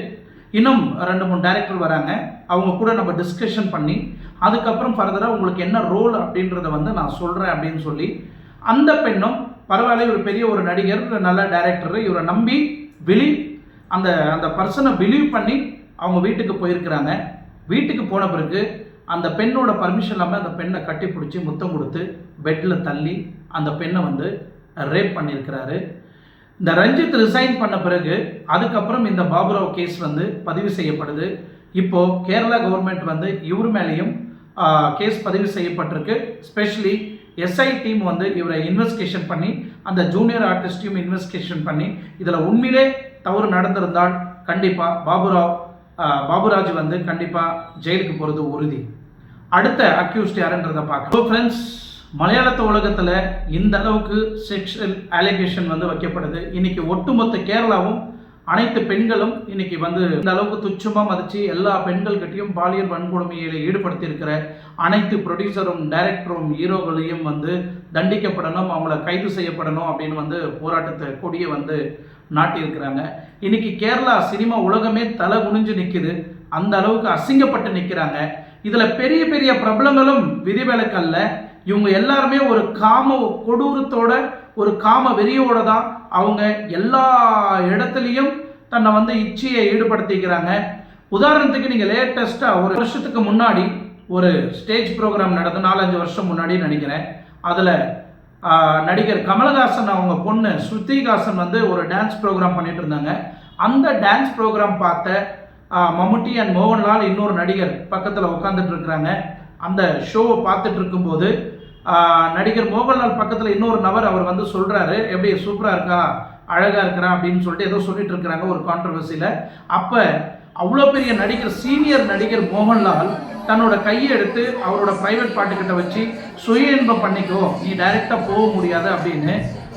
Speaker 1: இன்னும் ரெண்டு மூணு டேரக்டர் வராங்க. அவங்க கூட நம்ம டிஸ்கஷன் பண்ணி அதுக்கப்புறம் ஃபர்தராக உங்களுக்கு என்ன ரோல் அப்படின்றத வந்து நான் சொல்கிறேன் அப்படின்னு சொல்லி அந்த பெண்ணும் பரவாயில்ல இவர் பெரிய ஒரு நடிகர் நல்ல டேரக்டர் இவரை நம்பி பிலீவ் அந்த அந்த பர்சனை பிலீவ் பண்ணி அவங்க வீட்டுக்கு போயிருக்கிறாங்க. வீட்டுக்கு போன பிறகு அந்த பெண்ணோட பர்மிஷன் இல்லாமல் அந்த பெண்ணை கட்டி பிடிச்சி முத்தம் கொடுத்து பெட்டில் தள்ளி அந்த பெண்ணை வந்து ரேப் பண்ணியிருக்கிறாரு. இந்த ரஞ்சித் ரிசைன் பண்ண பிறகு அதுக்கப்புறம் இந்த பாபுராவ் கேஸ் வந்து பதிவு செய்யப்படுது. இப்போ கேரளா கவர்மெண்ட் வந்து இவர் மேலேயும் கேஸ் பதிவு செய்யப்பட்டிருக்கு. ஸ்பெஷலி எஸ்ஐ டீம் வந்து இவரை இன்வெஸ்டிகேஷன் பண்ணி அந்த ஜூனியர் ஆர்டிஸ்டையும் இன்வெஸ்டிகேஷன் பண்ணி இதில் உண்மையிலே தவறு நடந்திருந்தால் கண்டிப்பாக பாபுராவ் பாபுராஜ் வந்து கண்டிப்பாக ஜெயிலுக்கு போகிறது உறுதி. அடுத்த அக்யூஸ்ட் யாருன்றதை பார்க்கலாம். ஃப்ரெண்ட்ஸ் மலையாளத்து உலகத்தில் இந்த அளவுக்கு செக்ஷுவல் அலிகேஷன் வந்து வைக்கப்படுது. இன்னைக்கு ஒட்டுமொத்த கேரளாவும் அனைத்து பெண்களும் இன்னைக்கு வந்து இந்த அளவுக்கு துச்சமாக மதிச்சு எல்லா பெண்கள்கிட்டையும் பாலியல் வன்கொடுமையில் ஈடுபடுத்தி இருக்கிற அனைத்து ப்ரொடியூசரும் டைரக்டரும் ஹீரோகளையும் வந்து தண்டிக்கப்படணும் அவங்கள கைது செய்யப்படணும் அப்படின்னு வந்து போராட்டத்தை கொடியை வந்து நாட்டியிருக்கிறாங்க. இன்னைக்கு கேரளா சினிமா உலகமே தலை குனிஞ்சு நிற்குது அந்த அளவுக்கு அசிங்கப்பட்டு நிற்கிறாங்க இதில் பெரிய பெரிய பிரபலங்களும் விதிவிலக்கல்ல. இவங்க எல்லாருமே ஒரு காம கொடூரத்தோட ஒரு காம வெறியோட தான் அவங்க எல்லா இடத்துலையும் தன்னை வந்து இச்சையை ஈடுபடுத்திக்கிறாங்க. உதாரணத்துக்கு நீங்கள் லேட்டஸ்ட்டாக ஒரு வருஷத்துக்கு முன்னாடி ஒரு ஸ்டேஜ் ப்ரோக்ராம் நடந்து நாலஞ்சு வருஷம் முன்னாடி நினைக்கிறேன். அதில் நடிகர் கமலஹாசன் அவங்க பொண்ணு ஸ்ருதிஹாசன் வந்து ஒரு டான்ஸ் ப்ரோக்ராம் பண்ணிட்டு இருந்தாங்க. அந்த டான்ஸ் ப்ரோக்ராம் பார்த்த மம்முட்டி அண்ட் மோகன்லால் இன்னொரு நடிகர் பக்கத்தில் உட்காந்துட்டு இருக்கிறாங்க. அந்த ஷோவை பார்த்துட்டு இருக்கும்போது நடிகர் மோகன்லால் பக்கத்தில் இன்னொரு நபர் அவர் வந்து சொல்கிறாரு எப்படி சூப்பராக இருக்கா? அழகாக இருக்கிறா? அப்படின்னு சொல்லிட்டு ஏதோ சொல்லிட்டு இருக்கிறாங்க ஒரு கான்ட்ரவர்சியில் அப்போ அவ்வளோ பெரிய நடிகர் சீனியர் நடிகர் மோகன்லால் தன்னோட கையை எடுத்து அவரோட ப்ரைவேட் பாட்டுக்கிட்ட வச்சு சுய இன்பம் பண்ணிக்கோ நீ டைரெக்டாக போக முடியாது அப்படின்னு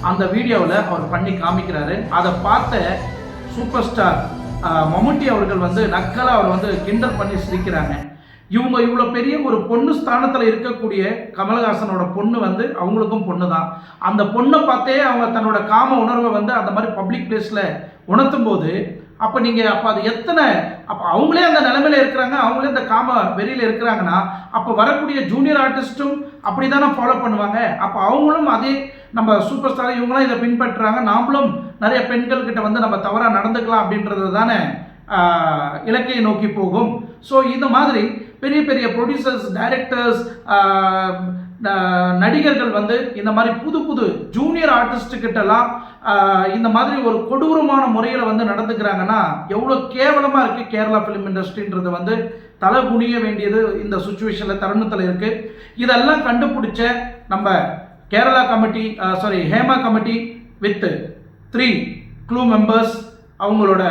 Speaker 1: அந்த வீடியோவில் அவர் பண்ணி காமிக்கிறாரு. அதை பார்த்த சூப்பர் ஸ்டார் மம்முட்டி அவர்கள் வந்து நக்கலாக அவர் வந்து கிண்டல் பண்ணி சிரிக்கிறாங்க. இவங்க இவ்வளோ பெரிய ஒரு பொண்ணு ஸ்தானத்தில் இருக்கக்கூடிய கமலஹாசனோட பொண்ணு வந்து அவங்களுக்கும் பொண்ணு தான் அந்த பொண்ணை பார்த்தே அவங்க தன்னோட காம உணர்வை வந்து அந்த மாதிரி பப்ளிக் பிளேஸில் உணர்த்தும் போது அப்போ நீங்கள் அப்போ அது எத்தனை அப்போ அவங்களே அந்த நிலைமையில இருக்கிறாங்க அவங்களே அந்த காம வெறியில் இருக்கிறாங்கன்னா அப்போ வரக்கூடிய ஜூனியர் ஆர்டிஸ்ட்டும் அப்படி தானே ஃபாலோ பண்ணுவாங்க? அப்போ அவங்களும் அதே நம்ம சூப்பர் ஸ்டார் இவங்களாம் இதை பின்பற்றுறாங்க. நாமளும் நிறைய பெண்கள்கிட்ட வந்து நம்ம தவறாக நடந்துக்கலாம் அப்படின்றது தானே இலக்கையை நோக்கி போகும். ஸோ இந்த மாதிரி பெரிய பெரிய ப்ரொடியூசர்ஸ் டைரக்டர்ஸ் நடிகர்கள் வந்து இந்த மாதிரி புது புது ஜூனியர் ஆர்டிஸ்ட்டுக்கிட்டலாம் இந்த மாதிரி ஒரு கொடூரமான முறையில் வந்து நடந்துக்கிறாங்கன்னா எவ்வளோ கேவலமாக இருக்குது கேரளா ஃபிலிம் இண்டஸ்ட்ரின்றது வந்து தலை குனிய வேண்டியது இந்த சுச்சுவேஷனில் தருணத்தில் இருக்குது இதெல்லாம் கண்டுபிடிச்ச நம்ம Kerala committee sorry Hema committee with three clue members அவங்களோட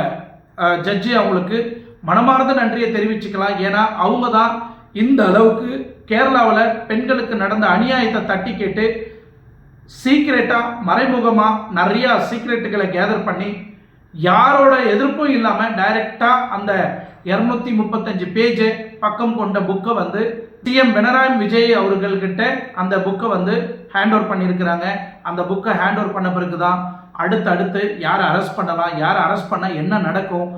Speaker 1: ஜட்ஜி அவங்களுக்கு மனமார்ந்த நன்றியை தெரிவிச்சுக்கலாம். ஏன்னா அவங்க தான் இந்த அளவுக்கு கேரளாவில் பெண்களுக்கு நடந்த அநியாயத்தை தட்டி கேட்டு சீக்ரெட்டாக மறைமுகமாக நிறையா சீக்ரெட்டுகளை கேதர் பண்ணி யாரோட எதிர்ப்பும் இல்லாமல் டைரெக்டாக அந்த இரநூத்தி முப்பத்தஞ்சு பேஜு பக்கம் கொண்ட புக்கை வந்து சிஎம் பினராயி விஜய் அவர்கள்கிட்ட அந்த புக்கை வந்து ஹேண்ட் ஓவர் பண்ணியிருக்கிறாங்க. அந்த புக்கை ஹேண்ட் ஓவர் பண்ண பிறகு தான் அடுத்தடுத்து யார் அரெஸ்ட் பண்ணலாம் யார் அரெஸ்ட் பண்ணால் என்ன நடக்கும்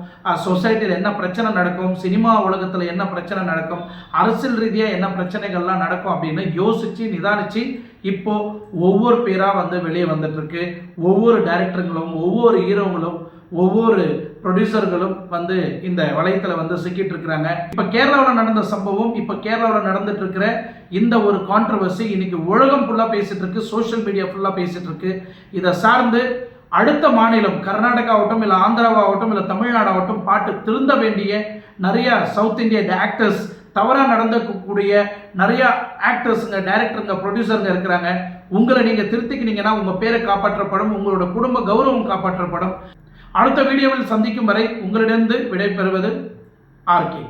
Speaker 1: சொசைட்டியில் என்ன பிரச்சனை நடக்கும் சினிமா உலகத்தில் என்ன பிரச்சனை நடக்கும் அரசியல் ரீதியாக என்ன பிரச்சனைகள்லாம் நடக்கும் அப்படின்னு யோசித்து நிதானித்து இப்போது ஒவ்வொரு பேராக வந்து வெளியே வந்துட்டுருக்கு ஒவ்வொரு டைரக்டருங்களும் ஒவ்வொரு ஹீரோங்களும் ஒவ்வொரு ப்ரொடியூசர்களும் வந்து இந்த வளையத்தில் வந்து சிக்கிட்டு இருக்கிறாங்க இப்போ கேரளாவில் நடந்த சம்பவம் இப்போ கேரளாவில் நடந்துட்டு இருக்கிற இந்த ஒரு கான்ட்ரவர்சி இன்னைக்கு உலகம் ஃபுல்லாக பேசிட்டு இருக்கு சோஷியல் மீடியா ஃபுல்லாக பேசிட்டு இருக்கு இதை சார்ந்து அடுத்த மாநிலம் கர்நாடகாவட்டும் இல்லை ஆந்திராவாகட்டும் இல்லை தமிழ்நாடாகட்டும் பாட்டு திருந்த வேண்டிய நிறைய சவுத் இந்தியன் ஆக்டர்ஸ் தவறாக நடந்துக்கக்கூடிய நிறைய ஆக்டர்ஸுங்க டைரக்டருங்க ப்ரொடியூசருங்க இருக்கிறாங்க. உங்களை நீங்கள் திருத்திக்கினீங்கன்னா உங்கள் பேரை காப்பாற்றப்படும் உங்களோட குடும்ப கௌரவம் காப்பாற்றப்படும் அடுத்த வீடியோவில் சந்திக்கும் வரை உங்களிடந்து விடைபெறுவது ஆர்கே